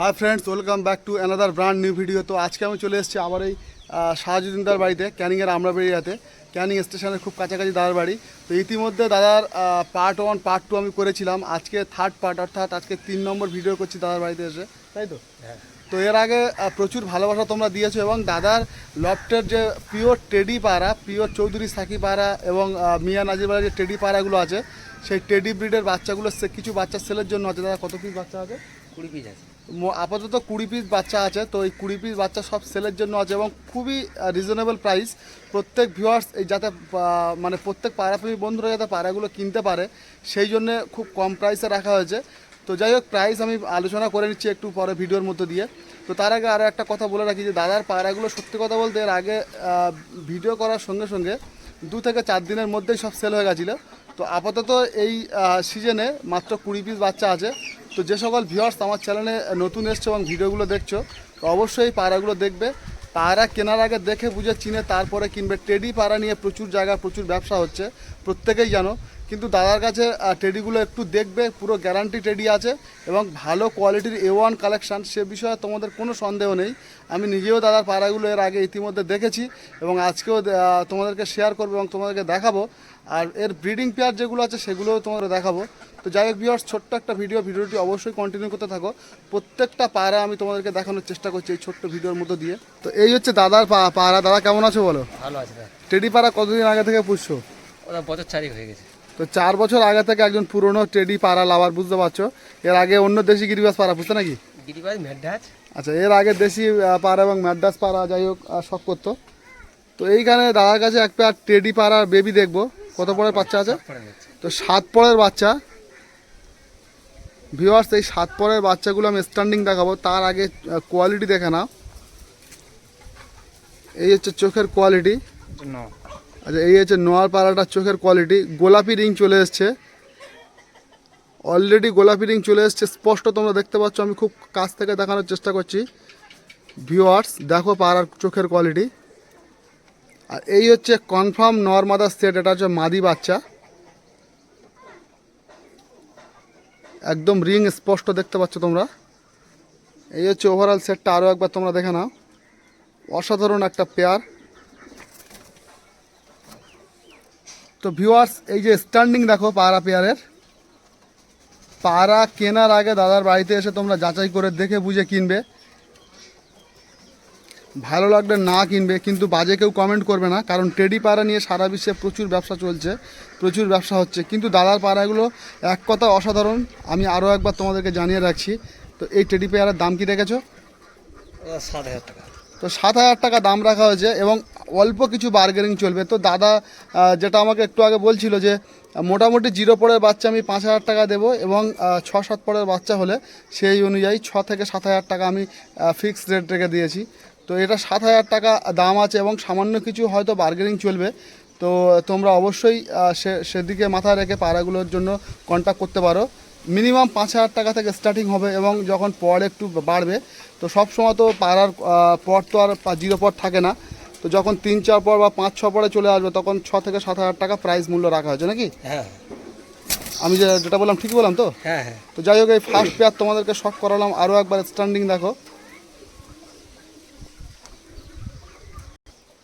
Hi friends welcome back to another brand new video তো আজকে আমি চলে এসেছি আবার এই শাহাজুদ্দিনদার বাড়িতে ক্যানিংয়ের আমরাবেড়িয়াতে। ক্যানিং স্টেশনের খুব কাছাকাছি দাদার বাড়ি। তো ইতিমধ্যে দাদার পার্ট ওয়ান পার্ট টু আমি করেছিলাম। আজকে থার্ড পার্ট অর্থাৎ আজকে তিন নম্বর ভিডিও করছি দাদার বাড়িতে এসে। তাই তো? তো এর আগে প্রচুর ভালোবাসা তোমরা দিয়েছ এবং দাদার লফটের যে পিওর টেডি পাড়া পিওর চৌধুরী সাকি পাড়া এবং মিয়া নাজিরবাড়ার যে টেডি পাড়াগুলো আছে সেই টেডি ব্রিডের বাচ্চাগুলো সে- কিছু বাচ্চা সেলের জন্য আছে। দাদা কত পিস বাচ্চা আছে? কুড়ি পিস আছে। আপাতত কুড়ি পিস বাচ্চা আছে, তো এই কুড়ি পিস বাচ্চা সব সেলের জন্য আছে এবং খুবই রিজনেবল প্রাইস প্রত্যেক ভিউয়ার্স এই যাতে মানে প্রত্যেক পাড়াপ্রেমী বন্ধুরা যাতে পাড়াগুলো কিনতে পারে, সেই জন্যে খুব কম প্রাইসে রাখা হয়েছে। তো যাই হোক প্রাইস আমি আলোচনা করে নিচ্ছি একটু পরে ভিডিওর মধ্যে দিয়ে। তো তার আগে আরও একটা কথা বলে রাখি যে, দাদার পায়রাগুলো সত্যি কথা বলতে এর আগে ভিডিও করার সঙ্গে সঙ্গে দু থেকে চার দিনের মধ্যেই সব সেল হয়ে গেছিল। তো আপাতত এই সিজনে মাত্র কুড়ি পিস বাচ্চা আছে। তো যে সকল ভিউয়ার্স আমার চ্যানেলে নতুন এসছে এবং ভিডিওগুলো দেখছ, তো অবশ্যই পায়রাগুলো দেখবে। পায়রা কেনার আগে দেখে বুঝে, চিনে তারপরে কিনবে। টেডি পায়রা নিয়ে প্রচুর জায়গা প্রচুর ব্যবসা হচ্ছে। প্রত্যেকেই জানো কিন্তু দাদার কাছে টেডিগুলো একটু দেখবে পুরো গ্যারান্টি টেডি আছে এবং ভালো কোয়ালিটির এ ওয়ান কালেকশান সে বিষয়ে তোমাদের কোনো সন্দেহ নেই। আমি নিজেও দাদার পাড়াগুলো এর আগে ইতিমধ্যে দেখেছি এবং আজকেও তোমাদেরকে শেয়ার করব এবং তোমাদেরকে দেখাবো। আর এর ব্রিডিং পেয়ার যেগুলো আছে সেগুলোও তোমাদের দেখাবো। তো যাই হোক ভিউয়ার্স ছোট্ট একটা ভিডিও ভিডিওটি অবশ্যই কন্টিনিউ করতে থাকো। প্রত্যেকটা পায়রা আমি তোমাদেরকে দেখানোর চেষ্টা করছি এই ছোট্ট ভিডিওর মধ্যে দিয়ে। তো এই হচ্ছে দাদার পা- পায়রা দাদা কেমন আছো বলো? ভালো আছে টেডি পাড়া কতদিন আগে থেকে পুষছো? ওরা বছর চারিক হয়ে গেছে। তো চার বছর আগে থেকে একজন পুরনো টেডি পাড়া লাভার বুঝতে পারছ? এর আগে অন্য দেশি গিরিবাস পাড়া বুঝতে নাকি? মেডাজ আচ্ছা এর আগে দেশি পাড়া এবং ম্যাড্রাস পাড়া যাই হোক শখ করতো। তো এইখানে দাদার কাছে এক পেয়ার টেডি পাড়ার বেবি দেখব। কত পরের বাচ্চা আছে? তো সাত পরের বাচ্চা। ভিউয়ার্স এই সাত পরের বাচ্চাগুলো আমি স্ট্যান্ডিং দেখাবো। তার আগে কোয়ালিটি দেখে না এই হচ্ছে চোখের কোয়ালিটি ন। আচ্ছা এই হচ্ছে নোয়ার পাড়াটার চোখের কোয়ালিটি গোলাপি রিং চলে এসছে। অলরেডি গোলাপি রিং চলে এসছে। স্পষ্ট তোমরা দেখতে পাচ্ছ, আমি খুব কাছ থেকে দেখানোর চেষ্টা করছি। ভিউয়ার্স দেখো পাড়ার চোখের কোয়ালিটি আর এই হচ্ছে কনফার্ম নর্মাদার সেট এটা হচ্ছে মাদি বাচ্চা। একদম রিং স্পষ্ট দেখতে পাচ্ছ তোমরা। এই হচ্ছে ওভারঅল সেটটা আরও একবার তোমরা দেখে নাও। অসাধারণ একটা পেয়ার তো ভিউয়ার্স এই যে স্ট্যান্ডিং দেখো পায়রা পেয়ারের। পায়রা কেনার আগে দাদার বাড়িতে এসে তোমরা যাচাই করে দেখে বুঝে কিনবে। ভালো লাগলে না কিনবে কিন্তু বাজে কেউ কমেন্ট করবে না কারণ টেডি পায়রা নিয়ে সারা বিশ্বে প্রচুর ব্যবসা চলছে প্রচুর ব্যবসা হচ্ছে। কিন্তু দাদার পায়রাগুলো এক কথা অসাধারণ আমি আরও একবার তোমাদেরকে জানিয়ে রাখছি। তো এই টেডি পেয়ারের দাম কি রেখেছো সাত হাজার টাকা। তো সাত হাজার টাকা দাম রাখা হয়েছে এবং অল্প কিছু বার্গেনিং চলবে। তো দাদা যেটা আমাকে একটু আগে বলছিল যে, মোটামুটি জিরো পরের বাচ্চা আমি পাঁচ হাজার টাকা দেবো এবং ছ সাত পরের বাচ্চা হলে সেই অনুযায়ী ছ থেকে সাত হাজার টাকা আমি ফিক্সড রেট রেখে দিয়েছি। তো এটা সাত হাজার টাকা দাম আছে এবং সামান্য কিছু হয়তো বার্গেনিং চলবে। তো তোমরা অবশ্যই সে, সেদিকে মাথায় রেখে পাড়াগুলোর জন্য কন্ট্যাক্ট করতে পারো। মিনিমাম পাঁচ হাজার টাকা থেকে স্টার্টিং হবে এবং যখন পর একটু বাড়বে, তো সব সময় তো পাড়ার পর তো আর জিরো পর থাকে না। তো যখন তিন চার পর বা পাঁচ ছ পরে চলে আসবে তখন ছ থেকে সাত হাজার টাকা প্রাইস মূল্য রাখা হয়েছে নাকি? হ্যাঁ। আমি যেটা বললাম ঠিক বললাম তো? হ্যাঁ হ্যাঁ। তো যাই হোক এই ফার্স্ট পেয়ার তোমাদেরকে শখ করালাম আরও একবার স্ট্যান্ডিং দেখো।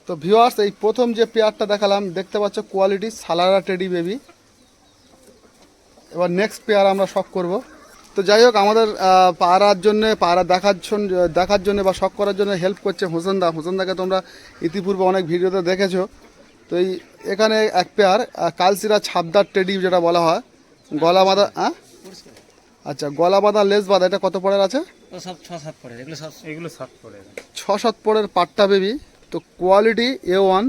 তো ভিউয়ার্স এই প্রথম যে পেয়ারটা দেখালাম দেখতে পাচ্ছ কোয়ালিটি সালারা টেডি বেবি এবার নেক্সট পেয়ার আমরা শখ করব। তো যাই হোক আমাদের পাড়ার জন্য পাড়া দেখার জন্য দেখার জন্য বা শখ করার জন্য হেল্প করছে হোসেন হোসেনদা। হোসেনদাকে তোমরা ইতিপূর্বে অনেক ভিডিওতে দেখেছ। তো এই এখানে এক পেয়ার কালসিরা ছাপদার টেডি যেটা বলা হয়। গলা বাঁধা হ্যাঁ আচ্ছা গলা বাঁধা লেস বাঁধা এটা কত পরের আছে? সব ছ সাত পড়ে এগুলো সব এগুলো সাত পড়ে ছ সাত পরের পাট্টা বেবি তো কোয়ালিটি এ ওয়ান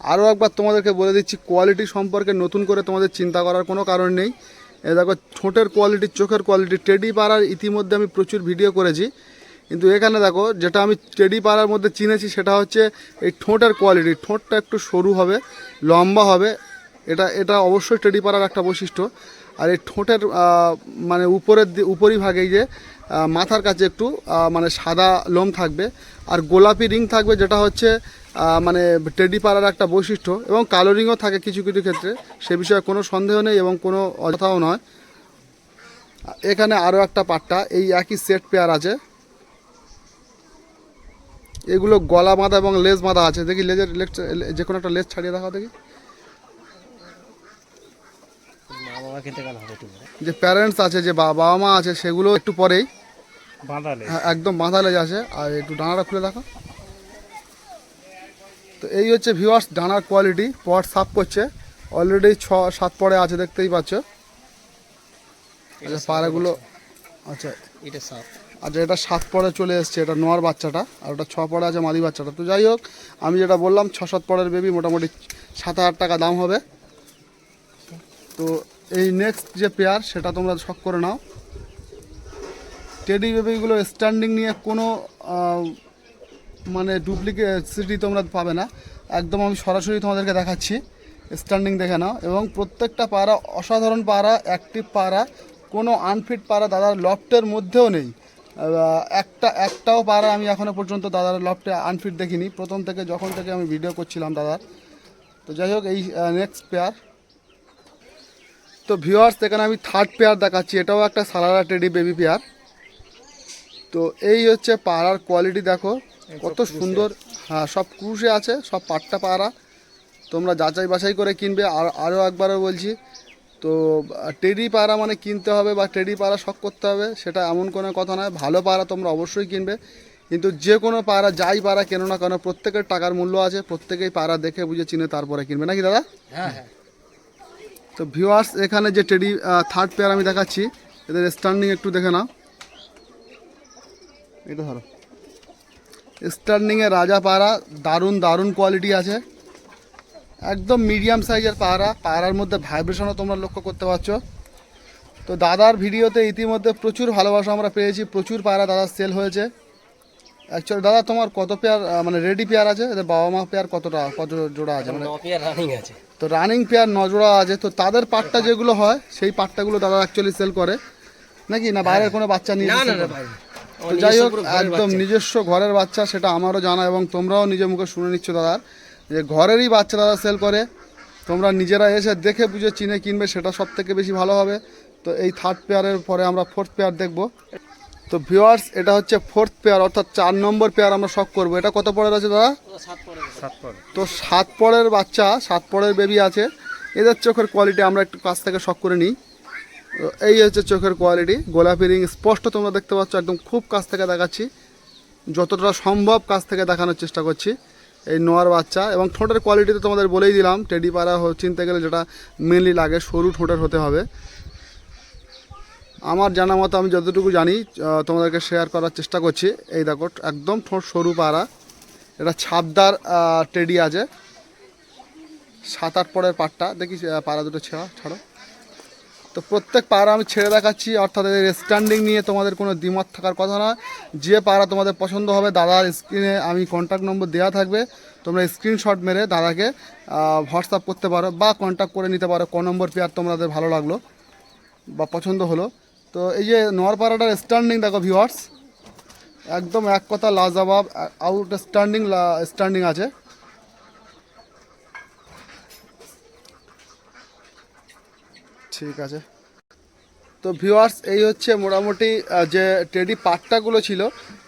আরও একবার তোমাদেরকে বলে দিচ্ছি কোয়ালিটি সম্পর্কে নতুন করে তোমাদের চিন্তা করার কোনো কারণ নেই। এ দেখো, ঠোঁটের কোয়ালিটি চোখের কোয়ালিটি টেডি পাড়ার ইতিমধ্যে আমি প্রচুর ভিডিও করেছি। কিন্তু এখানে দেখো, যেটা আমি টেডি পাড়ার মধ্যে চিনেছি, সেটা হচ্ছে এই ঠোঁটের কোয়ালিটি ঠোঁটটা একটু সরু হবে, লম্বা হবে, এটা এটা অবশ্যই টেডি পাড়ার একটা বৈশিষ্ট্য। আর এই ঠোঁটের মানে উপরের উপরিভাগে যে মাথার কাছে একটু মানে সাদা লোম থাকবে। আর গোলাপি রিং থাকবে, যেটা হচ্ছে মানে টেডি পাড়ার একটা বৈশিষ্ট্য এবং কালো রিংও থাকে কিছু কিছু ক্ষেত্রে সে বিষয়ে কোনো সন্দেহ নেই এবং কোনো অযথাও নয়। এখানে আরও একটা পাট্টা এই একই সেট পেয়ার আছে। এগুলো গলা বাঁধা এবং লেজ বাঁধা আছে। দেখি লেজের লেজ যে কোনো একটা লেজ ছাড়িয়ে দেখা। দেখি। যে প্যারেন্টস আছে যে বাবা মা আছে সেগুলো একটু পরেই বাঁধালে হ্যাঁ, একদম বাঁধা লেজ আছে। আর একটু ডানাটা খুলে দেখো তো এই হচ্ছে ভিউয়ার্স ডানার কোয়ালিটি পট সাফ করছে। অলরেডি ছ সাত পরে আছে দেখতেই পাচ্ছ। আচ্ছা পাড়াগুলো আচ্ছা। এটা সাপ আচ্ছা এটা সাত পরে চলে এসছে এটা নোয়ার বাচ্চাটা আর ওটা ছ পরে আছে মাদি বাচ্চাটা। তো যাই হোক আমি যেটা বললাম ছ সাত পরের বেবি মোটামুটি সাত হাজার টাকা দাম হবে। তো এই নেক্সট যে পেয়ার সেটা তোমরা শখ করে নাও। টেডি বেবিগুলো স্ট্যান্ডিং নিয়ে কোনো মানে ডুপ্লিকেট ডুপ্লিকেসিটি তোমরা পাবে না। একদম আমি সরাসরি তোমাদেরকে দেখাচ্ছি। স্ট্যান্ডিং দেখে নাও। এবং প্রত্যেকটা পাড়া, অসাধারণ পাড়া অ্যাক্টিভ পাড়া, কোনো আনফিট পাড়া দাদার লফটের মধ্যেও নেই। একটা, একটাও পাড়া আমি এখনও পর্যন্ত দাদার লফটে আনফিট দেখিনি। প্রথম থেকে, যখন থেকে আমি ভিডিও করছিলাম দাদার। তো যাই হোক, এই নেক্সট পেয়ার তো ভিউয়ার্স এখানে আমি থার্ড পেয়ার দেখাচ্ছি। এটাও একটা সালারা টেডি বেবি পেয়ার তো এই হচ্ছে পাড়ার কোয়ালিটি দেখো। কত সুন্দর হ্যাঁ সব ক্রুশে আছে সব পাট্টা পাড়া। তোমরা যাচাই বাছাই করে কিনবে। আর আরও একবারও বলছি তো টেডি পাড়া মানে কিনতে হবে বা টেডি পাড়া শখ করতে হবে সেটা এমন কোনো কথা নয়। ভালো পাড়া তোমরা অবশ্যই কিনবে। কিন্তু যে কোনো পাড়া যাই পাড়া কেন না কেন প্রত্যেকের টাকার মূল্য আছে। প্রত্যেকেই পাড়া দেখে বুঝে চিনে তারপরে কিনবে। নাকি দাদা? হ্যাঁ হ্যাঁ। তো ভিউয়ার্স এখানে যে টেডি থার্ড পেয়ার আমি দেখাচ্ছি এদের স্ট্যান্ডিং একটু দেখে নাও। এটা ধরো। স্ট্যান্ডিংয়ে রাজা পাড়া দারুণ দারুণ কোয়ালিটি আছে। একদম মিডিয়াম সাইজের পাড়া পাড়ার মধ্যে ভাইব্রেশনও তোমরা লক্ষ্য করতে পারছ। তো দাদার ভিডিওতে ইতিমধ্যে প্রচুর ভালোবাসা আমরা পেয়েছি প্রচুর পায়রা দাদার সেল হয়েছে। অ্যাকচুয়ালি দাদা তোমার কত পেয়ার মানে রেডি পেয়ার আছে? বাবা মা পেয়ার কতটা কত জোড়া আছে? মানে রানিং আছে। তো রানিং পেয়ার নজোড়া আছে। তো তাদের পাটটা যেগুলো হয় সেই পাটটাগুলো দাদা অ্যাকচুয়ালি সেল করে। নাকি? না বাইরের কোনো বাচ্চা নিয়ে না না তো যাই হোক একদম নিজস্ব ঘরের বাচ্চা সেটা আমারও জানা এবং তোমরাও নিজের মুখে শুনে নিচ্ছ দাদার। যে ঘরেরই বাচ্চা দাদা সেল করে তোমরা নিজেরা এসে দেখে বুঝে চিনে কিনবে সেটা সব থেকে বেশি ভালো হবে। তো এই থার্ড পেয়ারের পরে আমরা ফোর্থ পেয়ার দেখব। তো ভিওয়ার্স এটা হচ্ছে ফোর্থ পেয়ার অর্থাৎ চার নম্বর পেয়ার আমরা শখ করব। এটা কত পরের আছে দাদা? তো সাত পরের বাচ্চা সাত পরের বেবি আছে। এদের চোখের কোয়ালিটি আমরা একটু কাছ থেকে শখ করে নিই। এই হচ্ছে চোখের কোয়ালিটি গোলাপি রিং স্পষ্ট তোমরা দেখতে পাচ্ছ, একদম খুব কাছ থেকে দেখাচ্ছি। যতটা সম্ভব কাছ থেকে দেখানোর চেষ্টা করছি। এই নোয়ার বাচ্চা এবং ঠোঁটের কোয়ালিটি তো তোমাদের বলেই দিলাম টেডি পাড়া চিনতে গেলে যেটা মেনলি লাগে, সরু ঠোঁটের হতে হবে। আমার জানা মতো আমি যতটুকু জানি তোমাদেরকে শেয়ার করার চেষ্টা করছি। এই দেখো, একদম ঠোঁট সরু পাড়া। এটা ছাপদার টেডি আছে। সাত আট পরের পাটটা। দেখি পাড়া দুটো ছেড়া, ছাড়ো। তো প্রত্যেক পাড়া আমি ছেড়ে দেখাচ্ছি, অর্থাৎ এদের স্ট্যান্ডিং নিয়ে তোমাদের কোনো দ্বিমত থাকার কথা নয় যে পাড়া তোমাদের পছন্দ হবে, দাদার স্ক্রিনে আমি কন্ট্যাক্ট নম্বর দেওয়া থাকবে। তোমরা স্ক্রিনশট মেরে দাদাকে হোয়াটসঅ্যাপ করতে পারো বা কন্ট্যাক্ট করে নিতে পারো। ক নম্বর পেয়ার তোমাদের ভালো লাগল বা পছন্দ হলো। তো এই যে নোয়ারপাড়াটার স্ট্যান্ডিং দেখো ভিউয়ার্স একদম এক কথা লাজবাব আউট স্ট্যান্ডিং স্ট্যান্ডিং আছে। ঠিক আছে। তো ভিউয়ার্স এই হচ্ছে মোটামুটি যে টেডি পাট্টাগুলো ছিল,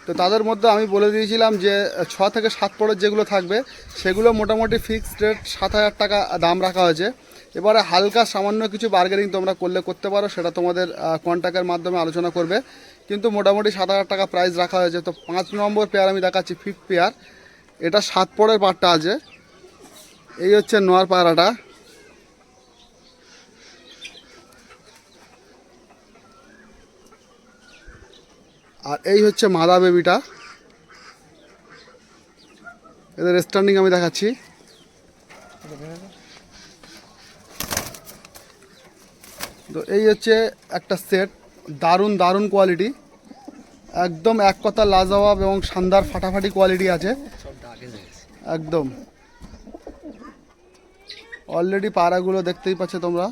তো তাদের মধ্যে আমি বলে দিয়েছিলাম যে, ছ থেকে সাত পরের যেগুলো থাকবে, সেগুলো মোটামুটি ফিক্সড রেট সাত হাজার টাকা দাম রাখা হয়েছে। এবারে হালকা সামান্য কিছু বার্গেনিং তোমরা করলে করতে পারো, সেটা তোমাদের কন্ট্যাক্টের মাধ্যমে আলোচনা করবে। কিন্তু মোটামুটি সাত হাজার টাকা প্রাইস রাখা হয়েছে। তো পাঁচ নম্বর পেয়ার আমি দেখাচ্ছি ফিফথ পেয়ার এটা সাত পরের পাটটা আছে। এই হচ্ছে নোয়ার পায়রাটা। আর এই হচ্ছে মাদা বেবিটা। এদের স্ট্যান্ডিং আমি দেখাচ্ছি। তো এই হচ্ছে একটা সেট দারুণ দারুণ কোয়ালিটি একদম এক কথা লাজবাব এবং শানদার ফাটাফাটি কোয়ালিটি আছে। একদম। অলরেডি পায়রাগুলো দেখতেই পাচ্ছ তোমরা।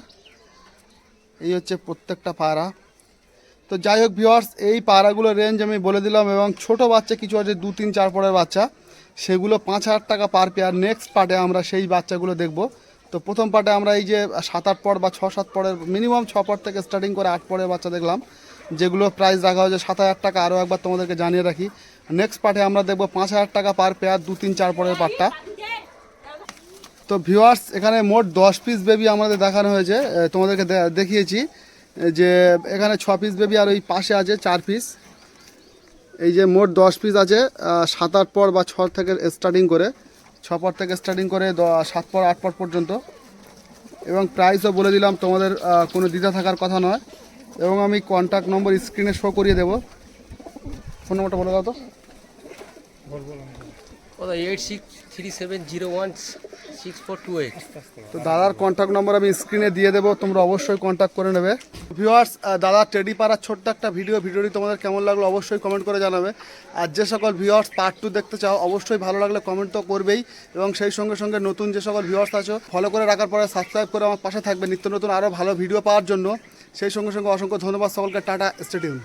এই হচ্ছে প্রত্যেকটা পায়রা। তো যাই হোক ভিওয়ার্স এই পায়রাগুলোর রেঞ্জ আমি বলে দিলাম এবং ছোট বাচ্চা কিছু আছে, দু, তিন, চার পরের বাচ্চা। সেগুলো পাঁচ হাজার টাকা পার পেয়ার নেক্সট পার্টে আমরা সেই বাচ্চাগুলো দেখব। তো প্রথম পার্টে আমরা এই যে সাত, আট পর বা ছ, সাত পরের মিনিমাম ছ পর থেকে স্টার্টিং করে আট পরের বাচ্চা দেখলাম। যেগুলো প্রাইস রাখা হয়েছে সাত হাজার টাকা, আরও একবার তোমাদেরকে জানিয়ে রাখি। নেক্সট পার্টে আমরা দেখব পাঁচ হাজার টাকা পার পেয়ার দু, তিন, চার পরের পার্টটা তো ভিউয়ার্স এখানে মোট দশ পিস বেবি আমাদের দেখানো হয়েছে। তোমাদেরকে দেখিয়েছি। যে এখানে ছ পিস বেবি আর ওই পাশে আছে চার পিস এই যে মোট দশ পিস আছে সাত আট পর বা ছ থেকে স্টার্টিং করে, ছ পর থেকে স্টার্টিং করে সাত পর আট পর পর্যন্ত। এবং প্রাইসও বলে দিলাম, তোমাদের কোনো দ্বিধা থাকার কথা নয়। এবং আমি কন্ট্যাক্ট নম্বর স্ক্রিনে শো করিয়ে দেবো। ফোন নম্বরটা বলে দাও তো। Eight six three seven zero one তো দাদার কন্ট্যাক্ট নম্বর আমি স্ক্রিনে দিয়ে দেবো, তোমরা অবশ্যই কন্ট্যাক্ট করে নেবে। ভিউয়ার্স দাদা টেডি পাড়ার ছোট্ট একটা ভিডিও ভিডিওটি তোমাদের কেমন লাগল অবশ্যই কমেন্ট করে জানাবে। আর যে সকল ভিউয়ার্স পার্ট টু দেখতে চাও, অবশ্যই ভালো লাগলে কমেন্ট তো করবেই। এবং সেই সঙ্গে সঙ্গে নতুন যে সকল ভিউয়ার্স আছো ফলো করে রাখার পরে সাবস্ক্রাইব করে আমার পাশে থাকবে। নিত্য নতুন আরও ভালো ভিডিও পাওয়ার জন্য। সেই সঙ্গে সঙ্গে অসংখ্য ধন্যবাদ। সকলকে টাটা স্টেডিয়াম